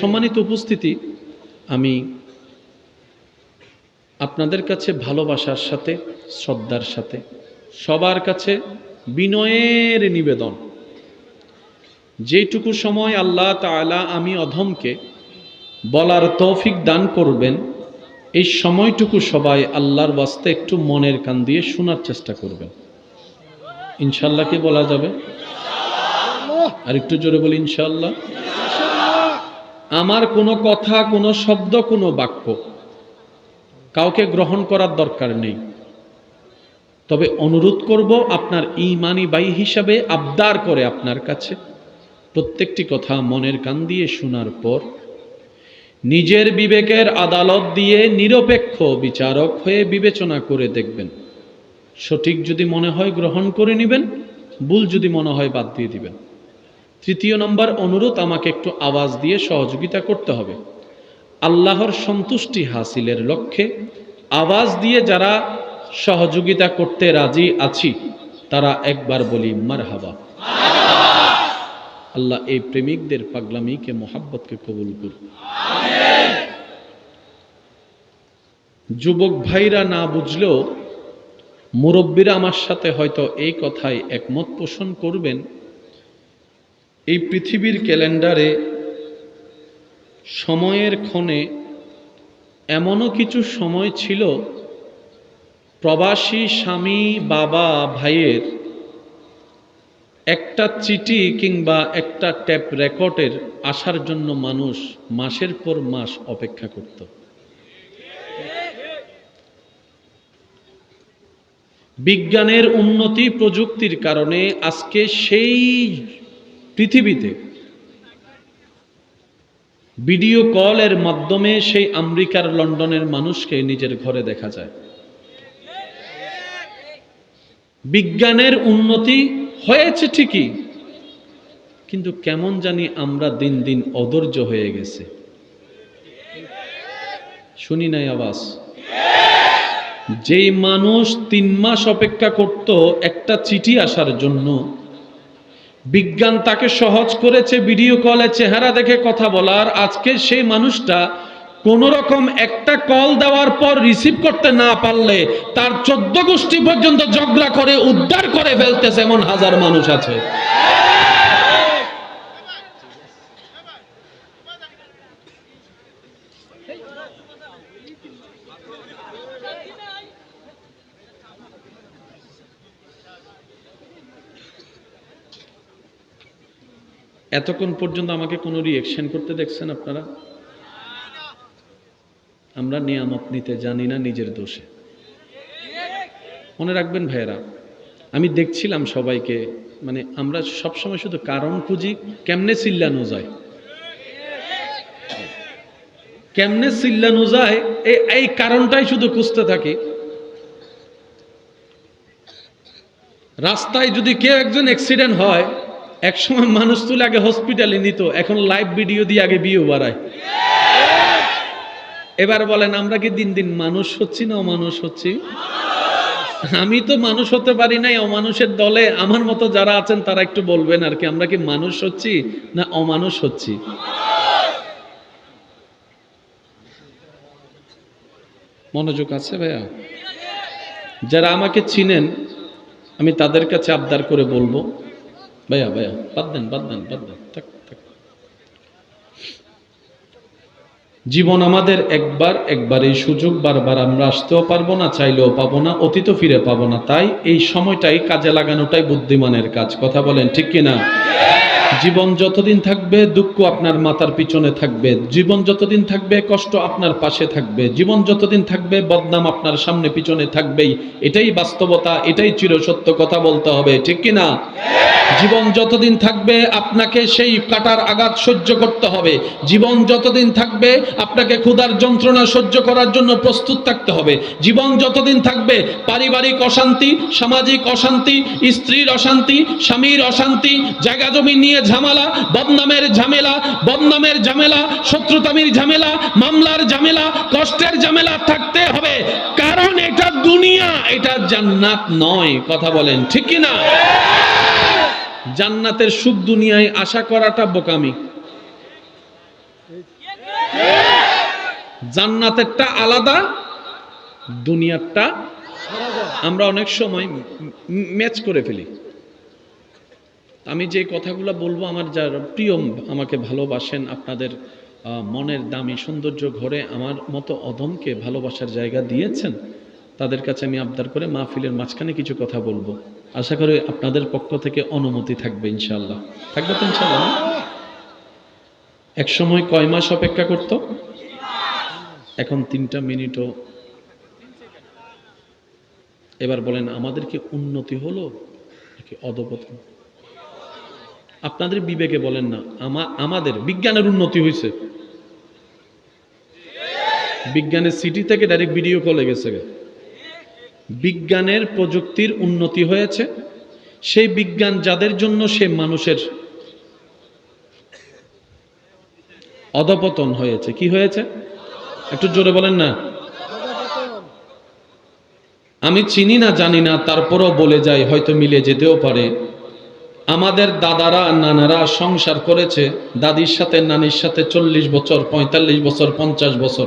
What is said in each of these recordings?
সম্মানিত উপস্থিতি আমি আপনাদের কাছে ভালোবাসার সাথে শ্রদ্ধার সাথে সবার কাছে বিনয়ের নিবেদন। যেটুকু সময় আল্লাহ তাআলা আমি অধমকে বলার তৌফিক দান করবেন এই সময়টুকু সবাই আল্লাহর বাস্তে একটু মনের কান দিয়ে শোনার চেষ্টা করবেন। ইনশাল্লাহকে বলা যাবে? আর একটু জোরে বলি ইনশাল্লাহ আমার কোনো কথা, কোনো শব্দ, কোনো বাক্য কাউকে গ্রহণ করার দরকার নেই। তবে অনুরোধ করব আপনার ইমানি বাই হিসাবে আবদার করে আপনার কাছে প্রত্যেকটি কথা মনের কান দিয়ে শোনার পর নিজের বিবেকের আদালত দিয়ে নিরপেক্ষ বিচারক হয়ে বিবেচনা করে দেখবেন। সঠিক যদি মনে হয় গ্রহণ করে নেবেন, ভুল যদি মনে হয় বাদ দিয়ে দিবেন। তৃতীয় নম্বর অনুরোধ আমাকে একটু আওয়াজ দিয়ে সহযোগিতা করতে হবে। আল্লাহর সন্তুষ্টি হাসিলের লক্ষ্যে আওয়াজ দিয়ে যারা সহযোগিতা করতে রাজি আছি, তারা একবার বলি মার হাবা আল্লাহ এই প্রেমিকদের পাগলামিকে, মোহাব্বতকে কবুল করুন। যুবক ভাইরা না বুঝলেও মুরব্বীরা আমার সাথে হয়তো এই কথায় একমত পোষণ করবেন। এই পৃথিবীর ক্যালেন্ডারে সময়ের ক্ষণে এমনও কিছু সময় ছিল, প্রবাসী স্বামী, বাবা, ভাইয়ের একটা চিঠি কিংবা একটা ট্যাপ রেকর্ডের আসার জন্য মানুষ মাসের পর মাস অপেক্ষা করত। বিজ্ঞানের উন্নতি প্রযুক্তির কারণে আজকে সেই পৃথিবীতে। ভিডিও কলের মাধ্যমে সেই আমেরিকার লন্ডনের মানুষকে নিজের ঘরে দেখা যায়। বিজ্ঞানের উন্নতি হয়েছে ঠিকই, কিন্তু কেমন জানি আমরা দিন দিন অধৈর্য হয়ে গেছে। শুনি নাই আওয়াজ? যেই মানুষ তিন মাস অপেক্ষা করত, একটা চিঠি আসার জন্য বিজ্ঞান তাকে সহজ করেছে ভিডিও কলে চেহারা দেখে কথা বলার। আজকে সেই মানুষটা কোন রকম একটা কল দেওয়ার পর রিসিভ করতে না পারলে তার চোদ্দ গোষ্ঠী পর্যন্ত ঝগড়া করে, উদ্ধার করে ফেলতেছে, এমন হাজার মানুষ আছে। এতক্ষণ পর্যন্ত আমাকে কোনো রিয়েকশন করতে দেখছেন আপনারা? আমরা নিয়ামত নিতে জানি না নিজের দোষে। মনে রাখবেন ভাইয়েরা, আমি দেখছিলাম সবাইকে মানে আমরা সবসময় শুধু কারণ খুঁজি, কেমনে চিল্লানো যায়? কেমনে চিল্লানো যায়? এই এই কারণটাই শুধু খুঁজতে থাকি। রাস্তায় যদি কেউ একজন অ্যাক্সিডেন্ট হয় একসময় মানুষ তুলে আগে হসপিটালে নিত, এখন লাইভ ভিডিও দিয়ে আগে বিয়ে বাড়ায়। এবার বলেন, আমরা কি দিন দিন মানুষ হচ্ছি না অমানুষ হচ্ছি? আমি তো মানুষ হতে পারি নাই, অমানুষের দলে আমার মতো যারা আছেন তারা একটু বলবেন আর কি, আমরা কি মানুষ হচ্ছি না অমানুষ হচ্ছি? মনোযোগ আছে ভাইয়া? যারা আমাকে চিনেন, আমি তাদের কাছে আবদার করে বলব ভাইয়া ভাইয়া বাদ দেন বাদ দেন বাদ দেন জীবন আমাদের একবার একবার এই সুযোগ বারবার আমরা আসতেও পারব না, চাইলেও পাবো না অতীত ফিরে পাবো না। তাই এই সময়টাই কাজে লাগানোটাই বুদ্ধিমানের কাজ। কথা বলেন ঠিক কিনা? জীবন যতদিন থাকবে, দুঃখ আপনার মাথার পিছনে থাকবে। জীবন যতদিন থাকবে, কষ্ট আপনার পাশে থাকবে। জীবন যতদিন থাকবে, বদনাম আপনার সামনে পিছনে থাকবেই। এটাই বাস্তবতা, এটাই চিরসত্য কথা বলতে হবে, ঠিক কিনা জীবন যতদিন থাকবে, আপনাকে সেই কাটার আঘাত সহ্য করতে হবে। জীবন যতদিন থাকবে, আপনাকে ক্ষুধার যন্ত্রণা সহ্য করার জন্য প্রস্তুত থাকতে হবে। জীবন যতদিন থাকবে, পারিবারিক অশান্তি, সামাজিক অশান্তি, স্ত্রীর অশান্তি, স্বামীর অশান্তি, জায়গা জমি নিয়ে ঝামেলা, বদনামের ঝামেলা বদনামের ঝামেলা, শত্রুতামির ঝামেলা, মামলার ঝামেলা, কষ্টের ঝামেলা থাকতে হবে। কারণ এটা দুনিয়া, এটা জান্নাত নয়, কথা বলেন, ঠিক না? জান্নাতের সুখ দুনিয়ায় আশা করাটা বোকামি। জান্নাতেরটা আলাদা, দুনিয়ারটা আমরা অনেক সময় ম্যাচ করে ফেলি। আমি যে কথাগুলো বলব আমার যারা প্রিয় আমাকে ভালোবাসেন, আপনাদের মনের দামি সৌন্দর্য ঘরে আমার মতো অধমকে ভালোবাসার জায়গা দিয়েছেন, তাদের কাছে আমি আবদার করে মাহফিলের মাঝখানে কিছু কথা বলব। আশা করি আপনাদের পক্ষ থেকে অনুমতি থাকবে ইনশাল্লাহ থাকবে তো ইনশাল্লাহ এক সময় কয় মাস অপেক্ষা করত? এখন তিনটা মিনিটও। এবার বলেন, আমাদের কি উন্নতি হলো নাকি অধপতন? আপনাদের বিবেকে বলেন না, আমা- আমাদের বিজ্ঞানের উন্নতি হয়েছে বিজ্ঞানের সিটি থেকে ডাইরেক্ট ভিডিও কলে গেছে। বিজ্ঞানের প্রযুক্তির উন্নতি হয়েছে, সেই বিজ্ঞান যাদের জন্য সে মানুষের অধপতন হয়েছে। কি হয়েছে? একটু জোরে বলেন না। আমি চিনি না, জানি না, তারপরও বলে যাই, হয়তো মিলে যেতেও পারে। আমাদের দাদারা, নানারা সংসার করেছে, দাদির সাথে, নানির সাথে চল্লিশ বছর, পঁয়তাল্লিশ বছর, পঞ্চাশ বছর।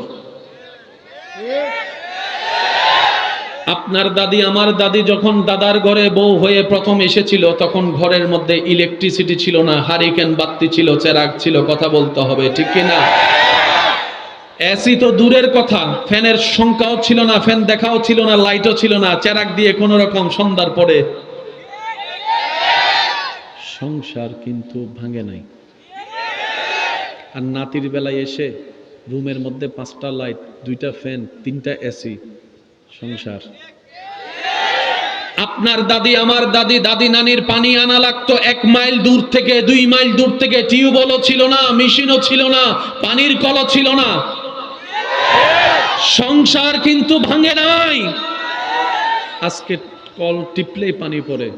আপনার দাদি, আমার দাদি যখন দাদার ঘরে বউ হয়ে প্রথম এসেছিল, তখন ঘরের মধ্যে ইলেকট্রিসিটি ছিল না হারিকেন বাতি ছিল, চেরাগ ছিল, কথা বলতে হবে, ঠিক কি না? এসি তো দূরের কথা, ফ্যানের সংখ্যাও ছিল না, ফ্যান দেখাও ছিল না লাইটও ছিল না চেরাক দিয়ে কোনো রকম সন্ধ্যার পরে সংসার কিন্তু ভাঙে নাই। আর নাতির বেলায় এসে রুমের মধ্যে পাঁচটা লাইট, দুইটা ফ্যান, তিনটা এসি সংসার। আপনার দাদি, আমার দাদি দাদি নানির পানি আনা লাগতো এক মাইল দূর থেকে, দুই মাইল দূর থেকে। টিউবওয়েলও ছিল না, মেশিনও ছিল না, পানির কলও ছিল না। সংসার কিন্তু ভাঙে নাই। আজকে কল টিপলেই পানি পড়ে।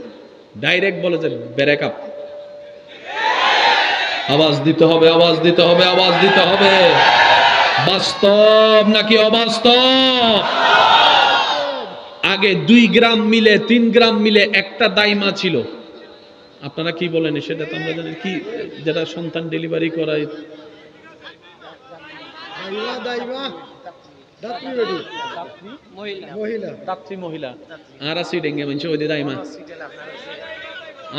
ডাইরেক্ট বলে যে, ব্রেক আপ। আওয়াজ দিতে হবে আওয়াজ দিতে হবে আওয়াজ দিতে হবে। বাস্তব নাকি অবাস্তব? আগে দুই গ্রাম মিলে তিন গ্রাম মিলে একটা দাইমা ছিল। আপনারা কি বলেন সেটা তো আমরা জানি কি যেটা সন্তান ডেলিভারি করায়? দাইমা দাইমা দাত্রী বেটি মহিলা। দাত্রী আর আসি ডেঙ্গে মানছে ওই দাইমা।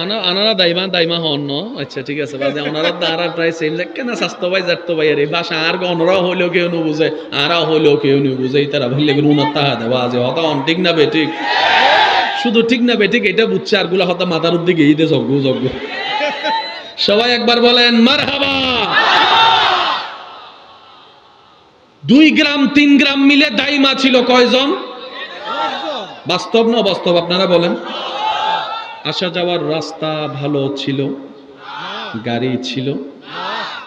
আনা আনারা দাইমা দাইমা হন ন? আচ্ছা ঠিক আছে বাজে। ওনারা দাঁড়া প্রায় সেম যে কেন স্বাস্থ্য ভাই যাত্য ভাই আরে। বাসা আর অনরা হইলেও কেউ নো বুঝে আরা হইলেও কেউ নো বুঝে তারা ভাইলে গুলো উনার তাহা দেওয়া আছে হতা অন ঠিক না বেঠিক শুধু ঠিক না বেঠিক এটা বুঝছে। আরগুলা হতা মাথার দিকে এই দে যজ্ঞ যজ্ঞ সবাই একবার বলেন মার হাবা দুই গ্রাম তিন গ্রাম মিলে দাইমা ছিল কয়জন? বাস্তব না বাস্তব আপনারা বলেন। আসা যাওয়ার রাস্তা ভালো ছিল, গাড়ি ছিল।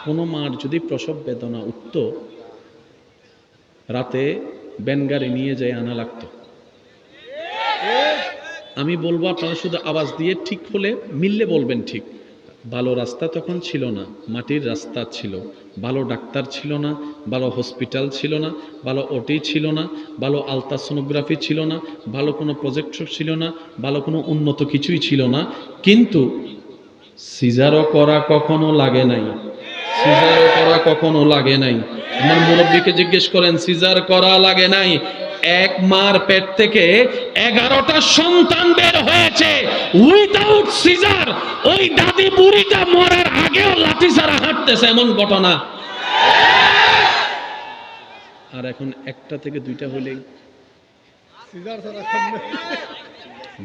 কোনো মার যদি প্রসব বেদনা উঠত, রাতে ব্যান গাড়ি নিয়ে যায় আনা লাগতো। আমি বলব আপনারা শুধু আওয়াজ দিয়ে ঠিক হলে মিললে বলবেন ঠিক। ভালো রাস্তা তখন ছিল না, মাটির রাস্তা ছিল, ভালো ডাক্তার ছিল না, ভালো হসপিটাল ছিল না, ভালো ওটি ছিল না, ভালো আলট্রাসোনোগ্রাফি ছিল না, ভালো কোনো প্রজেক্টর ছিল না, ভালো কোনো উন্নত কিছুই ছিল না, কিন্তু সিজারও করা কখনো লাগে নাই। সিজারও করা কখনো লাগে নাই। আমার মুরব্বীকে জিজ্ঞেস করেন, সিজার করা লাগে নাই? এক মার পেট থেকে এগারোটা সন্তান বের হয়েছে। উইদাউট সিজার ওই দাদি বুড়িটা মরার আগেও লাঠি ছাড়া হাঁটতেছে এমন ঘটনা। আর এখন একটা থেকে দুইটা হলেই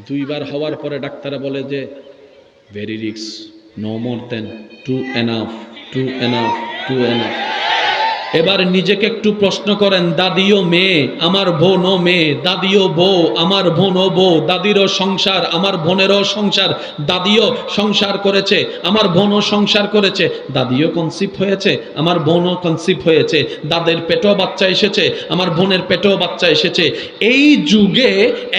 দুইবার হওয়ার পরে ডাক্তাররা বলে যে very risks no more then too enough too enough too enough এবার নিজেকে একটু প্রশ্ন করেন, দাদিও মেয়ে, আমার বোনও মেয়ে, দাদিও বউ, আমার বোনও বউ, দাদিরও সংসার, আমার বোনেরও সংসার, দাদিও সংসার করেছে, আমার বোনও সংসার করেছে, দাদিও কনসিভ হয়েছে, আমার বোনও কনসিভ হয়েছে, দাদের পেটেও বাচ্চা এসেছে, আমার বোনের পেটেও বাচ্চা এসেছে। এই যুগে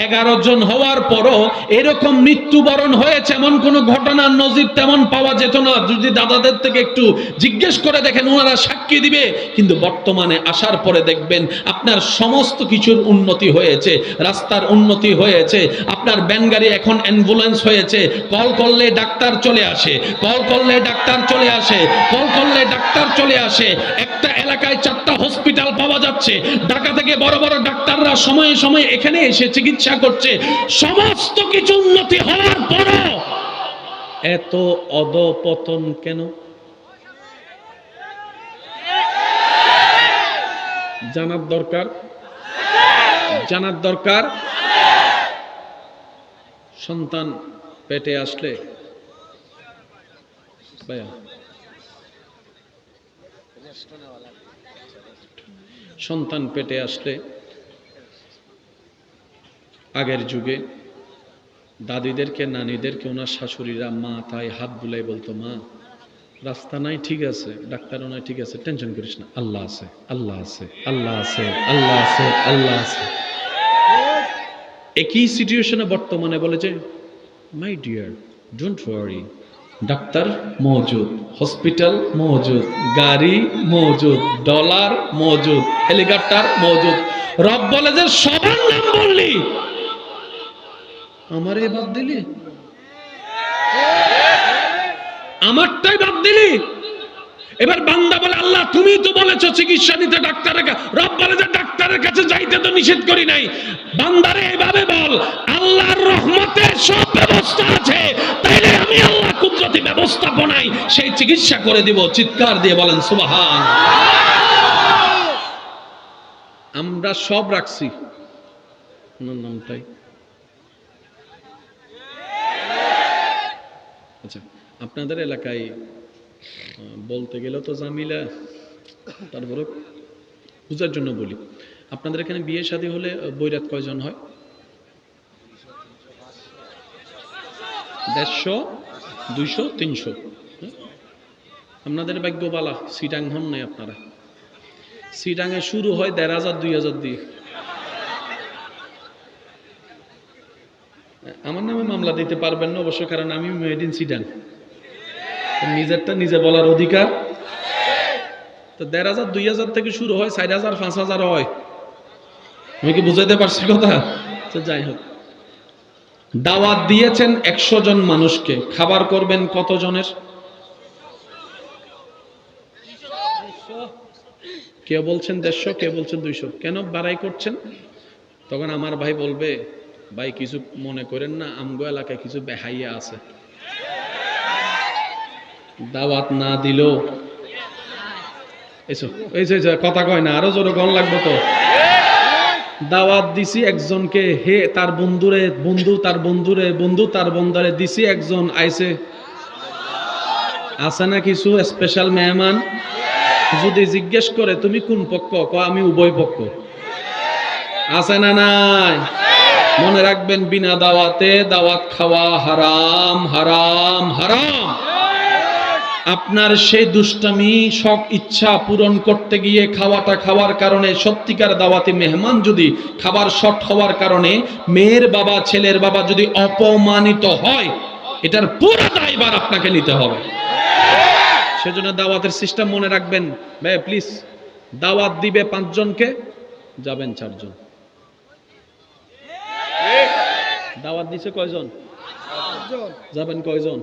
এগারো জন হওয়ার পরও এরকম মৃত্যুবরণ হয়েছে, এমন কোনো ঘটনার নজির তেমন পাওয়া যেত না। যদি দাদাদের থেকে একটু জিজ্ঞেস করে দেখেন, ওনারা সাক্ষী দিবে, কিন্তু কিন্তু বর্তমানে আসার পরে দেখবেন আপনার সমস্ত কিছুর উন্নতি হয়েছে, রাস্তার উন্নতি হয়েছে, আপনার ব্যানগাড়ি এখন অ্যাম্বুলেন্স হয়েছে কল করলে ডাক্তার চলে আসে কল করলে ডাক্তার চলে আসে কল করলে ডাক্তার চলে আসে। একটা এলাকায় চারটা হসপিটাল পাওয়া যাচ্ছে, ঢাকা থেকে বড় বড় ডাক্তাররা সময়ে সময়ে এখানে এসে চিকিৎসা করছে। সমস্ত কিছু উন্নতি হওয়ার পরও এত অধপতন কেন? জানার দরকার? জানার দরকার? সন্তান পেটে আসলে? সন্তান পেটে আসলে? আগের যুগে দাদিদেরকে, নানিদেরকে, ওনার শাশুড়িরা মা, তাই হাত বুলাই বলতো, মা রাস্তা নাই, ঠিক আছে, ডাক্তারও নাই, ঠিক আছে, টেনশন করিস না। আল্লাহ আছে আল্লাহ আছে আল্লাহ আছে আল্লাহ আছে আল্লাহ আছে। একই সিচুয়েশনে বর্তমানে বলে যে my dear don't worry doctor মজুদ হসপিটাল মজুদ, গাড়ি মজুদ ডলার মজুদ হেলিকপ্টার মজুদ, রব বলে যে, সবার নাম বললি। আমারে বাদ দিলি? আমারটাই বাদ দিলি। এবার বান্দা বলে, আল্লাহ তুমি তো বলেছ চিকিৎসা নিতে ডাক্তারের কা- রব বলে যে, ডাক্তারের কাছে যাইতে তো নিষেধ করি নাই। বান্দারে এভাবে বল, আল্লাহর রহমতে সব ব্যবস্থা আছে, তাইলে আমি আল্লাহ কুদরতি ব্যবস্থাপনায় সেই চিকিৎসা করে দিব। চিৎকার দিয়ে বলেন, সুবহান আমরা সব রাখছি। ওনার নামটাই? আচ্ছা। আপনাদের এলাকায় বলতে গেলে তো জামিলা তারপরে পূজার জন্য বলি। আপনাদের এখানে বিয়ে শাদী হলে বৈরাত কয়জন হয়? দেড়শো, দুইশো, তিনশো। হ্যাঁ? আপনাদের ভাগ্যবালা, সিটাং হন নাই আপনারা। সিটাঙে শুরু হয় দেড় হাজার, দুই হাজার দিয়ে। আমার নামে মামলা দিতে পারবেন না অবশ্য, কারণ আমি মেড ইন সিডান নিজেরটা নিজে বলার অধিকার। তো দেড় হাজার, দুই হাজার থেকে শুরু হয়, চার হাজার, পাঁচ হাজার হয়। আমি কি বুঝাইতে পারছি কথা? তো যাই হোক। দাওয়াত দিয়েছেন একশো জন মানুষকে। খাবার করবেন কত জনের কেউ বলছেন দেড়শো, কেউ বলছেন দুইশো। কেন বাড়াই করছেন? তখন আমার ভাই বলবে, ভাই, কিছু মনে করেন না, আমগো এলাকায় কিছু বেহাইয়া আছে। দাওয়াত না দিলেও। এসো, এই যে কথা কয় না, আরও জোরে গন লাগবে তো। দাওয়াত দিছি একজনকে, হে তার বন্ধুরে, বন্ধু তার বন্ধুরে, বন্ধু তার বন্ধুরে, দিছি একজন, আইছে। আছে না কিছু স্পেশাল মেহমান? যদি জিজ্ঞেস করে, তুমি কোন পক্ষ? ক আমি উভয় পক্ষ। আছে না নাই? মনে রাখবেন, বিনা দাওয়াতে দাওয়াত খাওয়া হারাম হারাম হারাম। আপনার সেই দুষ্টামি শখ ইচ্ছা পূরণ করতে গিয়ে খাওয়াটা খাওয়ার কারণে সত্যিকার দাওয়াতে মেহমান যদি খাবার শর্ট হওয়ার কারণে মেয়ের বাবা ছেলের বাবা যদি অপমানিত হয় এটার পুরো দায়ভার আপনাকে নিতে হবে। সেজন্য দাওয়াতের সিস্টেম মনে রাখবেন ভাই প্লিজ দাওয়াত দিবে পাঁচজনকে যাবেন চারজন। দাওয়াত দিছে কয়জন? যাবেন কয়জন?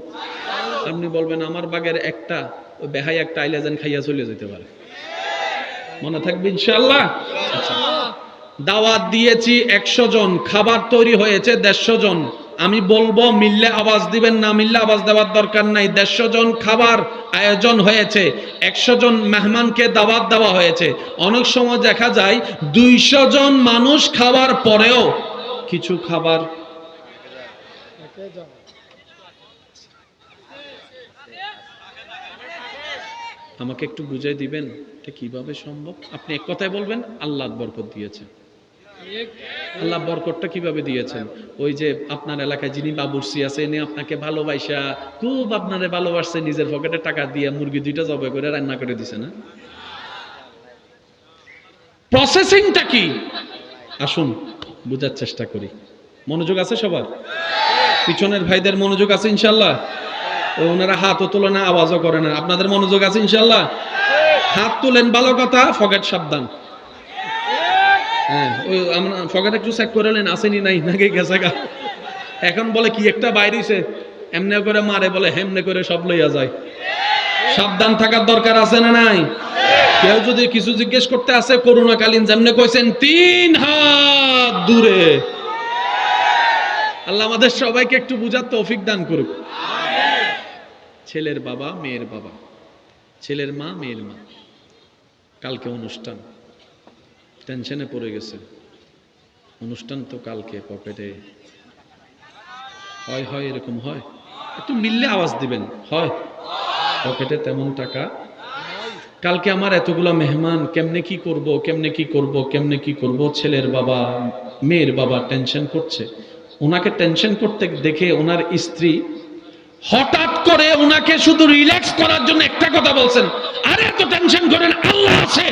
আপনি বলবেন, আমার বাগের একটা, ওই বেহাই একটা আইলেজেন খাইয়া চলে যেতে পারে। মনে থাকবে ইনশাল্লাহ আচ্ছা। দাওয়াত দিয়েছি একশো জন, খাবার তৈরি হয়েছে দেড়শো জন। আমি বলব, মিললে আওয়াজ দিবেন, না মিললে আওয়াজ দেওয়ার দরকার নাই। দেড়শো জন খাবার আয়োজন হয়েছে, একশো জন মেহমানকে দাওয়াত দেওয়া হয়েছে। অনেক সময় দেখা যায়, দুইশো জন মানুষ খাওয়ার পরেও কিছু খাবার একে জন আমাকে একটু বুঝাই দিবেন, এটা কীভাবে সম্ভব? আপনি এক কথায় বলবেন, আল্লাহ বরকত দিয়েছেন। আল্লাহ বরকতটা কীভাবে দিয়েছেন? ওই যে আপনার এলাকায় যিনি বাবুর্চি আছে এনে আপনাকে ভালোবাসা, খুব আপনারে ভালোবাসছে, নিজের পকেটে টাকা দিয়ে মুরগি দুইটা জবাই করে রান্না করে দিছে না? প্রসেসিংটা কি? আসুন, বোঝার চেষ্টা করি। মনোযোগ আছে সবার? পিছনের ভাইদের মনোযোগ আছে, ইনশাল্লাহ? ওনারা হাতও তোলে না, আওয়াজও করে না। আপনাদের মনোযোগ আছে ইনশাল্লাহ হাত তুলেন, ভালো কথা ফকেট সাবধান। হ্যাঁ একটু চেক করে নেন, আসেনি নাই নাকি গেছে গা? এখন বলে কি একটা এমনে করে মারে বলে, হেমনে করে সব লইয়া যায়। সাবধান থাকার দরকার আছে না নাই? কেউ যদি কিছু জিজ্ঞেস করতে আসে করোনাকালীন যেমনে কইছেন, তিন হাত দূরে। আল্লাহ আমাদের সবাইকে একটু বুঝার তৌফিক দান করুক। ছেলের বাবা, মেয়ের বাবা। ছেলের মা, মেয়ের মা। কালকে অনুষ্ঠান। টেনশনে পড়ে গেছে। অনুষ্ঠান তো কালকে পকেটে। হয় হয়, এরকম হয়। একটু মিললে আওয়াজ দিবেন। হয়। পকেটে তেমন টাকা। কালকে আমার এতগুলা মেহমান, কেমনে কি করব, কেমনে কি করব, কেমনে কি করব? ছেলের বাবা, মেয়ের বাবা টেনশন করছে। ওনাকে টেনশন করতে দেখে ওনার স্ত্রী হঠাৎ করে ওনাকে শুধু রিল্যাক্স করার জন্য একটা কথা বলছেন। আরে এত টেনশন করেন, আল্লাহ আছে।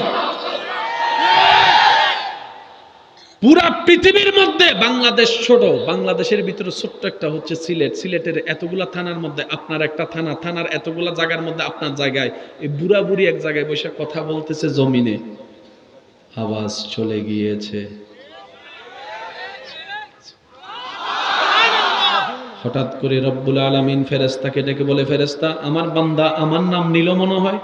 পুরা পৃথিবীর মধ্যে, বাংলাদেশ ছোট, বাংলাদেশের ভিতরে ছোট্ট একটা হচ্ছে সিলেট। সিলেটের এতগুলা থানার মধ্যে, আপনার একটা থানা, থানার এতগুলা জায়গার মধ্যে আপনার জায়গায়, এই বুড়া বুড়ি এক জায়গায় বসে কথা বলতেছে জমিনে। আওয়াজ চলে গিয়েছে। হঠাৎ করে রব্বুল আলামিন ফেরেস্তাকে ডেকে বলে ফেরেস্তা আমার বান্দা আমার নাম নিল মনে হয়?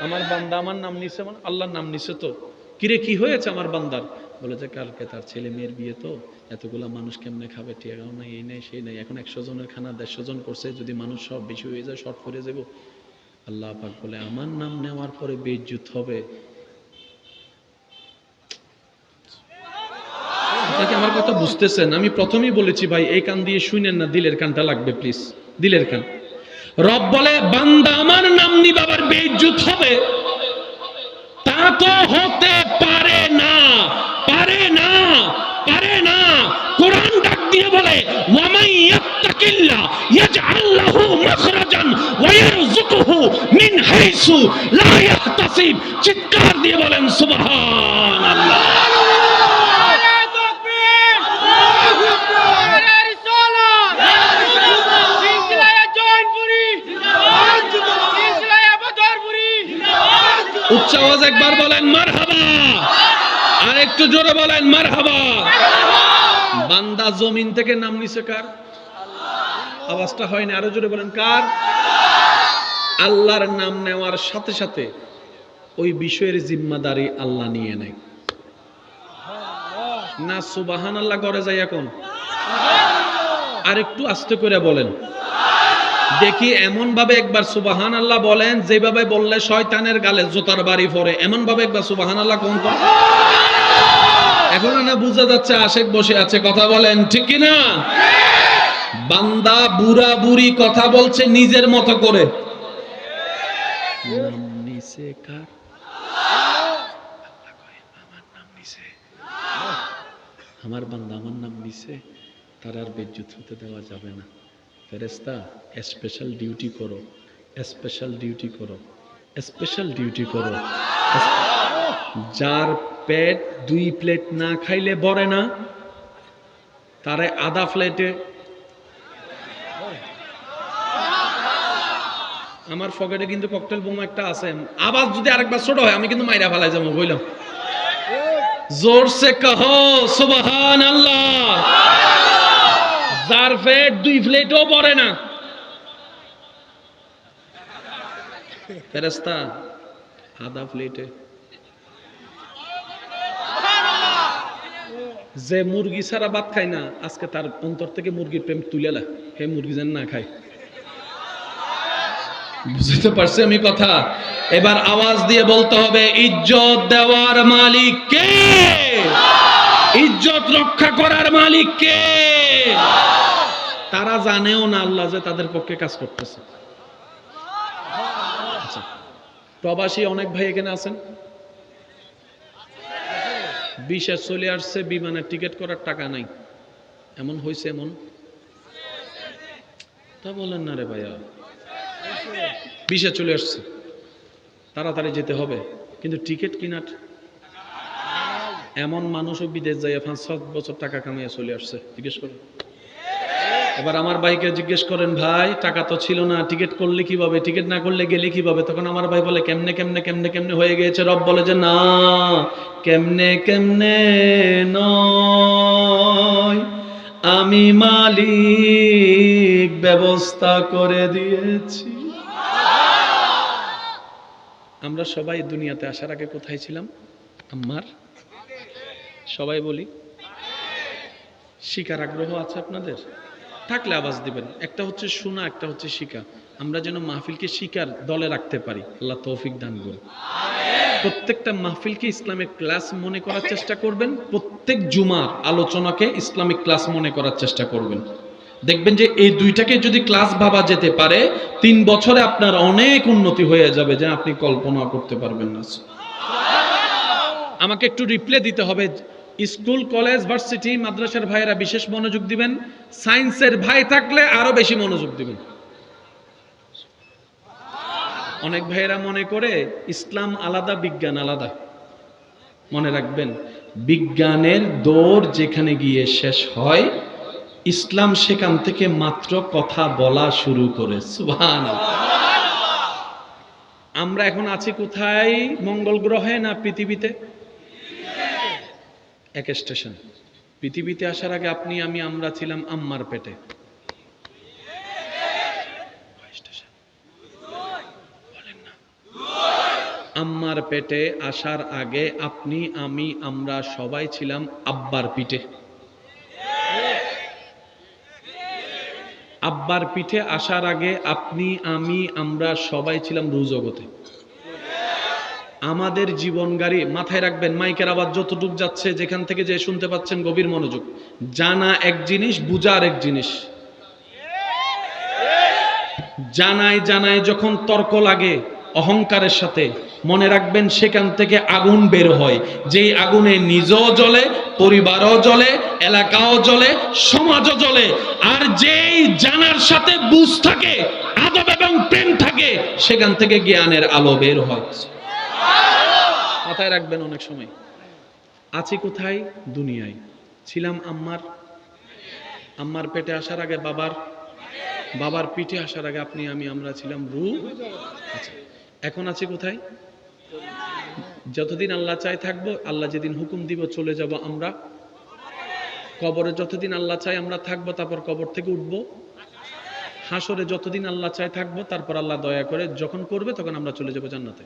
আমার বান্দা আমার নাম নিছে মানে আল্লাহর নাম নিছে তো। কিরে, কি হয়েছে আমার বান্দার? বলে, যে কালকে তার ছেলে মেয়ের বিয়ে তো, এতগুলা মানুষ কেমনে খাবে? টিয়াগাও নাই, এই নাই, সেই নাই। এখন একশো জনের খানা, দেড়শো জন করছে, যদি মানুষ সব বেশি হয়ে যায়, শর্ট করে যাব। আল্লাহ পাক বলে, আমার নাম নেওয়ার পরে বেজ্জুত হবে। আপনাকে আমার কথা বুঝতেছেন। আমি প্রথমেই বলেছি, ভাই, এই কান দিয়ে শুনেন না, দিলের কানটা লাগবে প্লিজ দিলের কান। রব বলে, বান্দা, আমার নাম নি বাবার বেজ্জুত হবে। তা তো হতে পারে না পারে না পারে না। কোরআন ডাক দিয়ে বলে, ওয়ামাই ইয়াত্তাকিল্লা ইয়াজআল লাহু মাখরাজান ওয়া ইয়ারযুকুহু মিন হাইসু লা ইয়াহতাসিব। চিৎকার দিয়ে বলেন, সুবহানাল্লাহ। উচ্চ আওয়াজ একবার বলেন, মারহাবা। আর একটু জোরে বলেন, মারহাবা। বান্দা জমিন থেকে নাম নিছে কার? আওয়াজটা হয়নি আরও জোরে বলেন, কার? আল্লাহর নাম নেওয়ার সাথে সাথে ওই বিষয়ের জিম্মাদারি আল্লাহ নিয়ে নেয়। না সুবাহান আল্লাহ করে যাই এখন। আর একটু আস্তে করে বলেন। দেখি এমন ভাবে একবার সুবাহান আল্লাহ বলেন, যেভাবে বললে শয়তানের গালে জোতার বাড়ি পড়ে। এমন ভাবে একবার সুবাহান আল্লাহ কোন এখন না বোঝা যাচ্ছে, আশেক বসে আছে, কথা বলেন, ঠিক কি না? বান্দা বুড়া বুড়ি কথা বলছে নিজের মতো করে। আমার বান্দা আমার নাম নিছে, তার আর বেজ্জুত হতে দেওয়া যাবে না। ফেরেস্তা স্পেশাল ডিউটি করো স্পেশাল ডিউটি করো স্পেশাল ডিউটি করো। যার পেট দুই প্লেট না খাইলে বরে না, তারে আধা প্লেটে আমার পকেটে কিন্তু ককটেল বোমা একটা আছে। আবার যদি আরেকবার ছোট হয়, আমি কিন্তু মাইরা ফেলাই যাব বললাম জোর সে কহো সুবহান আল্লাহ যার পেট দুই প্লেটও পড়ে না। ফেরেস্তা আধা প্লেটে যে মুরগি ছাড়া ভাত খায় না, আজকে তার অন্তর থেকে মুরগির প্রেম তুলে লা। হে মুরগি যেন না খায়। বুঝতে পারছি আমি কথা? এবার আওয়াজ দিয়ে বলতে হবে, ইজ্জত দেওয়ার মালিক কে? ইজ্জত রক্ষা করার মালিক কে? তারা জানেও না আল্লাহ যে তাদের পক্ষে কাজ করতেছে। আচ্ছা, প্রবাসী অনেক ভাই এখানে আছেন? বিশে চলে আসছে বিমানের টিকিট করার টাকা নাই। এমন হয়েছে এমন? তা বলেন না রে ভাইয়া। বিশে চলে আসছে। তাড়াতাড়ি যেতে হবে। কিন্তু টিকিট কিনার এমন মানুষও বিদেশ যাইয়া পাঁচ সাত বছর টাকা কামিয়ে চলে আসছে। জিজ্ঞেস করো এবার আমার ভাইকে জিজ্ঞেস করেন, ভাই, টাকা তো ছিল না, টিকিট করলে কীভাবে? টিকিট না করলে গেলে কীভাবে? তখন আমার ভাই বলে, কেমনে কেমনে কেমনে কেমনে হয়ে গিয়েছে? রব বলে যে, না, কেমনে কেমনে নয়। আমি মালিক, ব্যবস্থা করে দিয়েছি। আমরা সবাই দুনিয়াতে আসার আগে কোথায় ছিলাম? আমার সবাই বলি, শিকার আগ্রহ আছে আপনাদের? থাকলে আওয়াজ দিবেন। একটা হচ্ছে শোনা, একটা হচ্ছে শিকা আমরা যেন মাহফিলকে শিকার দলে রাখতে পারি। আল্লাহ তৌফিক দান করুন। প্রত্যেকটা মাহফিলকে ইসলামিক ক্লাস মনে করার চেষ্টা করবেন। প্রত্যেক জুমার আলোচনাকে ইসলামিক ক্লাস মনে করার চেষ্টা করবেন। দেখবেন যে এই দুইটাকে যদি ক্লাস ভাবা যেতে পারে, তিন বছরে আপনার অনেক উন্নতি হয়ে যাবে যা আপনি কল্পনা করতে পারবেন না। আমাকে একটু রিপ্লে দিতে হবে। স্কুল, কলেজ, ভার্সিটি, মাদ্রাসার ভাইয়েরা বিশেষ মনোযোগ দিবেন। সায়েন্সের ভাই থাকলে আরও বেশি মনোযোগ দিবেন। অনেক ভাইয়েরা মনে করে ইসলাম আলাদা, বিজ্ঞান আলাদা। মনে রাখবেন, বিজ্ঞানের দৌড় যেখানে গিয়ে শেষ হয়, ইসলাম সেখান থেকে মাত্র কথা বলা শুরু করে। সুবহান আমরা এখন আছি কোথায়? মঙ্গল গ্রহে না পৃথিবীতে? এক স্টেশন। পৃথিবীতে আসার আগে আপনি, আমি, আমরা ছিলাম আম্মার পেটে। আম্মার পেটে আসার আগে আপনি, আমি, আমরা সবাই ছিলাম আব্বার পিঠে। আব্বার পিঠে আসার আগে আপনি, আমি, আমরা সবাই ছিলাম রুজগতে আমাদের জীবন গাড়ি মাথায় রাখবেন, মাইকের আওয়াজ যতটুক যাচ্ছে, যেখান থেকে যে শুনতে পাচ্ছেন গভীর মনোযোগ। জানা এক জিনিস, বুঝা আর এক জিনিস। জানায় জানায় যখন তর্ক লাগে অহংকারের সাথে, মনে রাখবেন সেখান থেকে আগুন বের হয়। যেই আগুনে নিজেও জ্বলে, পরিবারও জ্বলে, এলাকাও জ্বলে, সমাজও জ্বলে, আর যেই জানার সাথে বুঝ থাকে, আদব এবং প্রেম থাকে, সেখান থেকে জ্ঞানের আলো বের হয়। মাথায় রাখবেন অনেক সময়। আছি কোথায়? দুনিয়ায়। ছিলাম আম্মার। আম্মার পেটে আসার আগে বাবার। বাবার পিঠে আসার আগে আপনি, আমি, আমরা ছিলাম রু। আচ্ছা এখন আছি কোথায়? যতদিন আল্লাহ চাই থাকব, আল্লাহ যেদিন হুকুম দিব, চলে যাব আমরা। কবরে যতদিন আল্লাহ চাই আমরা থাকব, তারপর কবর থেকে উঠবো। হাসরে যতদিন আল্লাহ চাই থাকব, তারপর আল্লাহ দয়া করে যখন করবে, তখন আমরা চলে যাব জান্নাতে।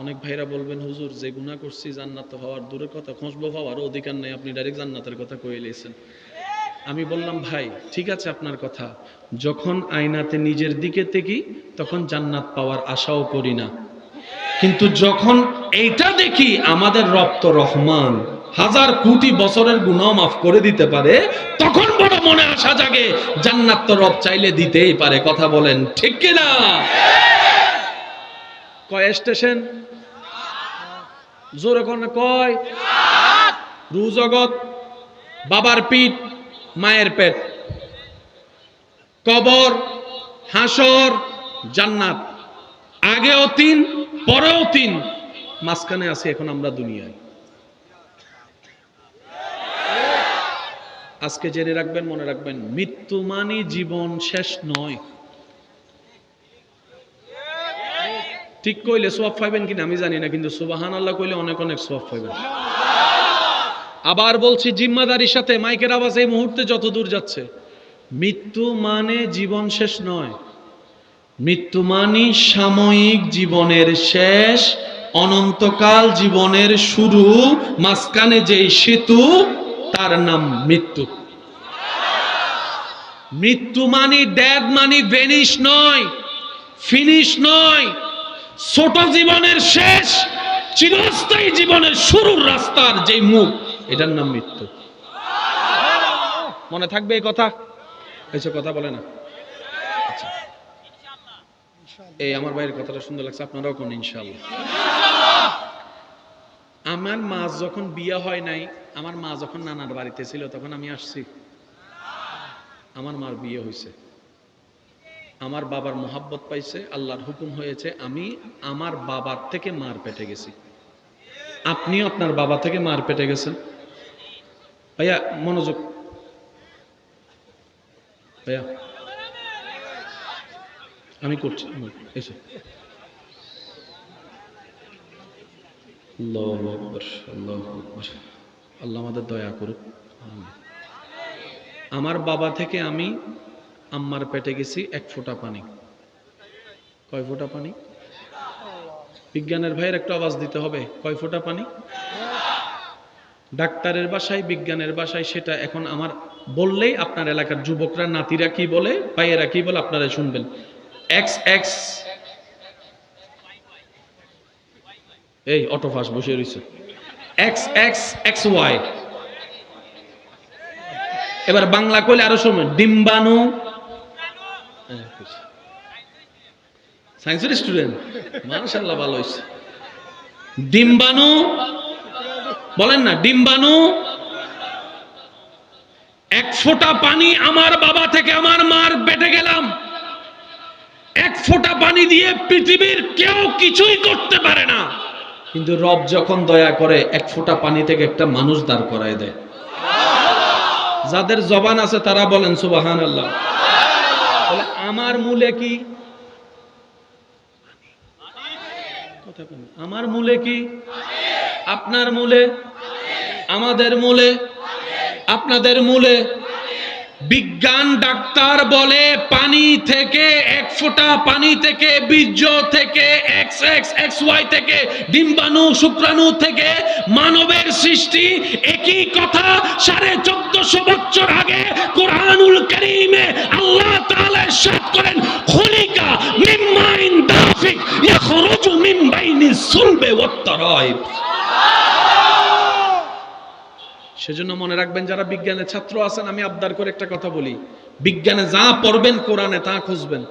অনেক ভাইরা বলবেন, হুজুর, যে গুনাহ করছি জান্নাত হওয়ার দূরের কথা খুঁজবো পাওয়ার অধিকার নেই, আপনি ডাইরেক্ট জান্নাতের কথা কয়ে লিয়েছেন আমি বললাম, ভাই, ঠিক আছে আপনার কথা। যখন আয়নাতে নিজের দিকে দেখি, তখন জান্নাত পাওয়ার আশাও করি না। কিন্তু যখন এইটা দেখি, আমাদের রপ্ত রহমান। হাজার কোটি বছরের গুনাহ মাফ করে দিতে পারে, তখন বড় মনে আশা জাগে, জান্নাত তো রব চাইলে দিতেই পারে। কথা বলেন ঠিক কিনা? কয় স্টেশন? জোরে কোন কয়? রু জগৎ, বাবার পিঠ, মায়ের পেট। কবর, হাসর, জান্নাত। আগেও তিন, পরেও তিন। মাঝখানে আছি এখন আমরা দুনিয়ায়। আজকে জেনে রাখবেন, মনে রাখবেন, মৃত্যু মানে জীবন শেষ নয়। ঠিক কইলে সোয়াব পাইবেন কিনা আমি জানি না, কিন্তু সুবাহান আল্লাহ কইলে অনেক অনেক সোয়াব পাইবেন। আবার বলছি, জিম্মাদারির সাথে মাইকের আওয়াজ এই মুহূর্তে যত দূর যাচ্ছে। মৃত্যু মানে জীবন শেষ নয়। মৃত্যু মানে সাময়িক জীবনের শেষ, অনন্তকাল জীবনের শুরু, মাঝখানে যেই সেতু, তার নাম মৃত্যু। মৃত্যু মানে ড্যাড মানে ভেনিশ নয়, ফিনিশ নয়। ছোট জীবনের শেষ, চিরস্থায়ী জীবনের শুরুর রাস্তার যে মুখ, এটার নাম মৃত্যু। মনে থাকবে এই কথা? এসে কথা বলে না। আচ্ছা। এই আমার ভাইয়ের কথাটা সুন্দর লাগছে, আপনারাও কোন ইনশাল্লাহ আমার মা যখন বিয়ে হয় নাই, আমার মা যখন নানার বাড়িতে ছিল, তখন আমি আসছি। আমার মার বিয়ে হয়েছে আমার বাবার মোহাব্বত পাইছে, আল্লাহর হুকুম হয়েছে, আমি আমার বাবার থেকে মার পেটে গেছি। আপনিও আপনার বাবা থেকে মার পেটে গেছেন। ভাইয়া, মনোযোগ। ভাইয়া। আমি করছি এসে। আল্লাহ আমাদের দয়া করুক। আমার বাবা থেকে আমি আম্মার পেটে গেছি এক ফোঁটা পানি। কয় ফোঁটা পানি? বিজ্ঞানের ভাইয়ের একটা আওয়াজ দিতে হবে। কয় ফোঁটা পানি? ডাক্তারের বাসায়, বিজ্ঞানের বাসায় সেটা এখন আমার বললেই আপনার এলাকার যুবকরা, নাতিরা কি বলে, ভাইয়েরা কি বলে আপনারা শুনবেন। এক্স এক্স এই অটোফাস বসে রয়েছে এক্স এক্স এক্স ওয়াই এবার বাংলা কইলে আরও শুনবেন ডিম্বাণু সায়েন্সের স্টুডেন্ট মাশাআল্লাহ, ভালো হয়েছে ডিম্বাণু? বলেন না, ডিম্বাণু? এক ফোঁটা পানি আমার বাবা থেকে আমার মার পেটে গেলাম। এক ফোঁটা পানি দিয়ে পৃথিবীর কেউ কিছুই করতে পারে না। কিন্তু রব যখন দয়া করে এক ফোঁটা পানি থেকে একটা মানুষ দাঁড় করায় দেয়। যাদের জবান আছে তারা বলেন সুবাহান আল্লাহ আমার মূলে কি? আমার মূলে কি? আপনার মূলে? আমাদের মূলে? আপনাদের মূলে? বিজ্ঞান ডাক্তার বলে পানি থেকে এক ফোঁটা, পানি থেকে বীর্য থেকে এক্স এক্স এক্স ওয়াই থেকে ডিম্বাণু, শুক্রাণু থেকে মানবের সৃষ্টি একই কথা সাড়ে চোদ্দশো বছর আগে কোরআনুল করিমে আল্লাহ তাআলা ইরশাদ করেন, খুলিকা মিম্মাইন দাফিক, ইয়াখরুজু মিন বাইনি সুলবে ওয়াত সেজন্য মনে রাখবেন, যারা বিজ্ঞানের ছাত্র আছেন, আমি আবদার করে একটা কথা বলি। বিজ্ঞানে যা পড়বেন, কোরআনে তা খুঁজবেন।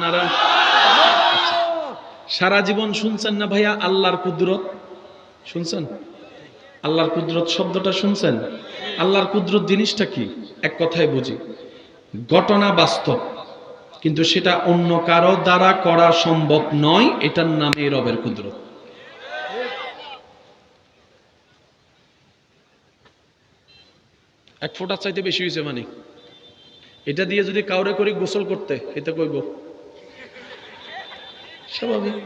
নারা সারা জীবন শুনছেন না ভাইয়া? আল্লাহর কুদরত। শুনছেন? আল্লাহর কুদরত শব্দটা শুনছেন? আল্লাহর কুদরত জিনিসটা কি? এক কথায় বুঝি। ঘটনা বাস্তব। কিন্তু সেটা অন্য কারও দ্বারা করা সম্ভব নয়, এটার নামে রবের কুদরত। এক ফোঁটা চাইতে বেশি হয়েছে মানে। এটা দিয়ে যদি কাউরে করি গোসল করতে এটা কইব। স্বাভাবিক।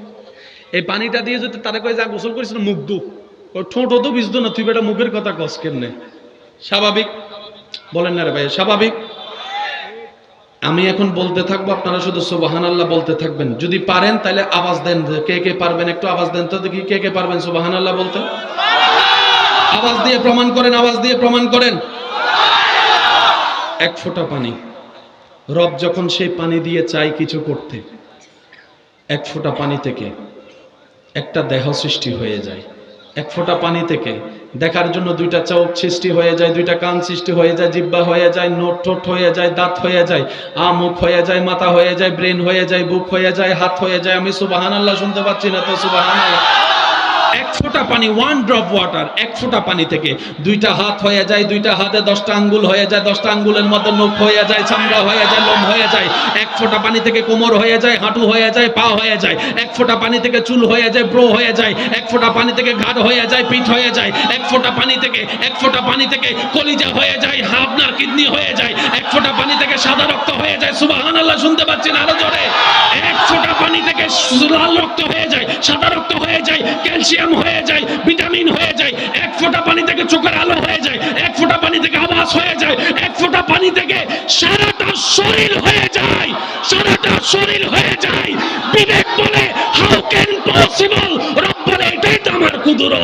এই পানিটা দিয়ে যদি তারা কয়ে যা গোসল করিস না, মুখ দু ঠোঁটও তো ভিজতো না, তুই বেটা মুখের কথা কস কেমনে? স্বাভাবিক। বলেন না রে ভাই স্বাভাবিক। আমি এখন বলতে থাকব, আপনারা শুধু সুবাহান আল্লাহ বলতে থাকবেন। যদি পারেন, তাহলে আওয়াজ দেন কে কে পারবেন, একটু আওয়াজ দেন তো দেখি কে কে পারবেন সুবাহান আল্লাহ বলতে। আওয়াজ দিয়ে প্রমাণ করেন, আওয়াজ দিয়ে প্রমাণ করেন। এক ফোঁটা পানি। রব যখন সেই পানি দিয়ে চাই কিছু করতে, এক ফোঁটা পানি থেকে একটা দেহ সৃষ্টি হয়ে যায়। এক ফোঁটা পানি থেকে। দেখার জন্য দুইটা চোখ সৃষ্টি হয়ে যায়, দুইটা কান সৃষ্টি হয়ে যায়, জিব্বা হয়ে যায়, নোট ঠোঁট হয়ে যায়, দাঁত হয়ে যায়, আ মুখ হয়ে যায়, মাথা হয়ে যায়, ব্রেন হয়ে যায়, বুক হয়ে যায়, হাত হয়ে যায়। আমি সুবাহান আল্লাহ শুনতে পাচ্ছি না তো সুবাহান আল্লাহ এক ফোঁটা পানি ওয়ান ড্রপ ওয়াটার এক ফোঁটা পানি থেকে দুইটা হাত হয়ে যায় দুইটা হাতে দশটা আঙ্গুল হয়ে যায় দশটা আঙ্গুলের মধ্যে নখ হয়ে যায় চামড়া হয়ে যায় লোম হয়ে যায় এক ফোঁটা পানি থেকে কোমর হয়ে যায় হাঁটু হয়ে যায় পা হয়ে যায় এক ফোঁটা পানি থেকে চুল হয়ে যায় ব্রো হয়ে যায় এক ফোঁটা পানি থেকে ঘাড় হয়ে যায় পিঠ হয়ে যায় এক ফোঁটা পানি থেকে এক ফোঁটা পানি থেকে কলিজা হয়ে যায় আপনার কিডনি হয়ে যায় এক ফোঁটা পানি থেকে সাদা রক্ত হয়ে যায় সুবাহান আল্লাহ শুনতে পাচ্ছেন আরও জোরে এক ফোঁটা পানি থেকে লাল রক্ত হয়ে যায় সাদা রক্ত হয়ে যায় ক্যালসিয়াম হয়ে যায়, ভিটামিন হয়ে যায়, এক ফোঁটা পানি থেকে চোখের আলো হয়ে যায়, এক ফোঁটা পানি থেকে আওয়াজ হয়ে যায়, এক ফোঁটা পানি থেকে সারাটা শরীর হয়ে যায়, সারাটা শরীর হয়ে যায়। বিবেক বলে হাউ ক্যান পসিবল রব বলে এটাই তো আমার কুদরত।